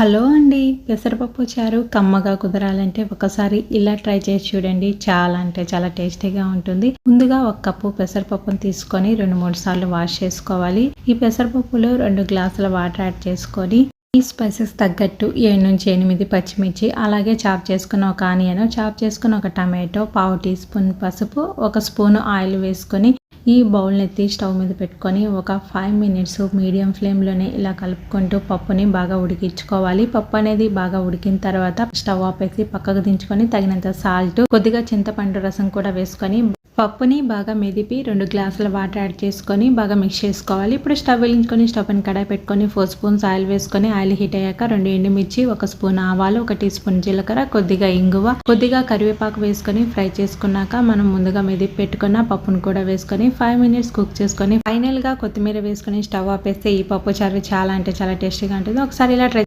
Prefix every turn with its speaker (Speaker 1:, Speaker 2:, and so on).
Speaker 1: Hello అండి పెసరపప్పు చారు కమ్మగా కుదరాలంటే ఒకసారి ఇలా ట్రై చేసి చూడండి. చాలా అంటే చాలా టేస్టీగా ఉంటుంది. ముందుగా ఒక కప్పు పెసరపప్పును తీసుకొని రెండు మూడు సార్లు వాష్ చేసుకోవాలి. ఈ పెసరపప్పులో రెండు గ్లాసుల వాటర్ యాడ్ చేసుకొని ఈ స్పైసెస్ తగ్గట్టు ఏడు నుంచి ఎనిమిది పచ్చిమిర్చి అలాగే చాప్ చేసుకున్న ఒక ఆనియన్ చాప్ చేసుకున్న ఒక టమాటో పావు టీ స్పూన్ పసుపు ఒక స్పూన్ ఆయిల్ వేసుకొని ఈ బౌల్ని ఎత్తి స్టవ్ మీద పెట్టుకొని ఒక ఫైవ్ మినిట్స్ మీడియం ఫ్లేమ్లోనే ఇలా కలుపుకుంటూ పప్పుని బాగా ఉడికించుకోవాలి. పప్పు అనేది బాగా ఉడికిన తర్వాత స్టవ్ ఆపేసి పక్కకు దించుకొని తగినంత సాల్ట్ కొద్దిగా చింతపండు రసం కూడా వేసుకొని పప్పుని బాగా మెదిపి రెండు గ్లాసుల వాటర్ యాడ్ చేసుకొని బాగా మిక్స్ చేసుకోవాలి. ఇప్పుడు స్టవ్ వెలించుకొని స్టవ్ పైన కడాయి పెట్టుకొని ఫోర్ స్పూన్స్ ఆయిల్ వేసుకొని ఆయిల్ హీట్ అయ్యాక రెండు ఎండుమిర్చి ఒక స్పూన్ ఆవాలు ఒక టీ స్పూన్ జీలకర్ర కొద్దిగా ఇంగువ కొద్దిగా కరివేపాకు వేసుకొని ఫ్రై చేసుకున్నాక మనం ముందుగా మెదిపి పెట్టుకున్న పప్పును కూడా వేసుకొని ఫైవ్ మినిట్స్ కుక్ చేసుకొని ఫైనల్గా కొత్తిమీర వేసుకొని స్టవ్ ఆపేస్తే ఈ పప్పు చారు చాలా అంటే చాలా టేస్టీగా ఉంటుంది. ఒకసారి ఇలా ట్రై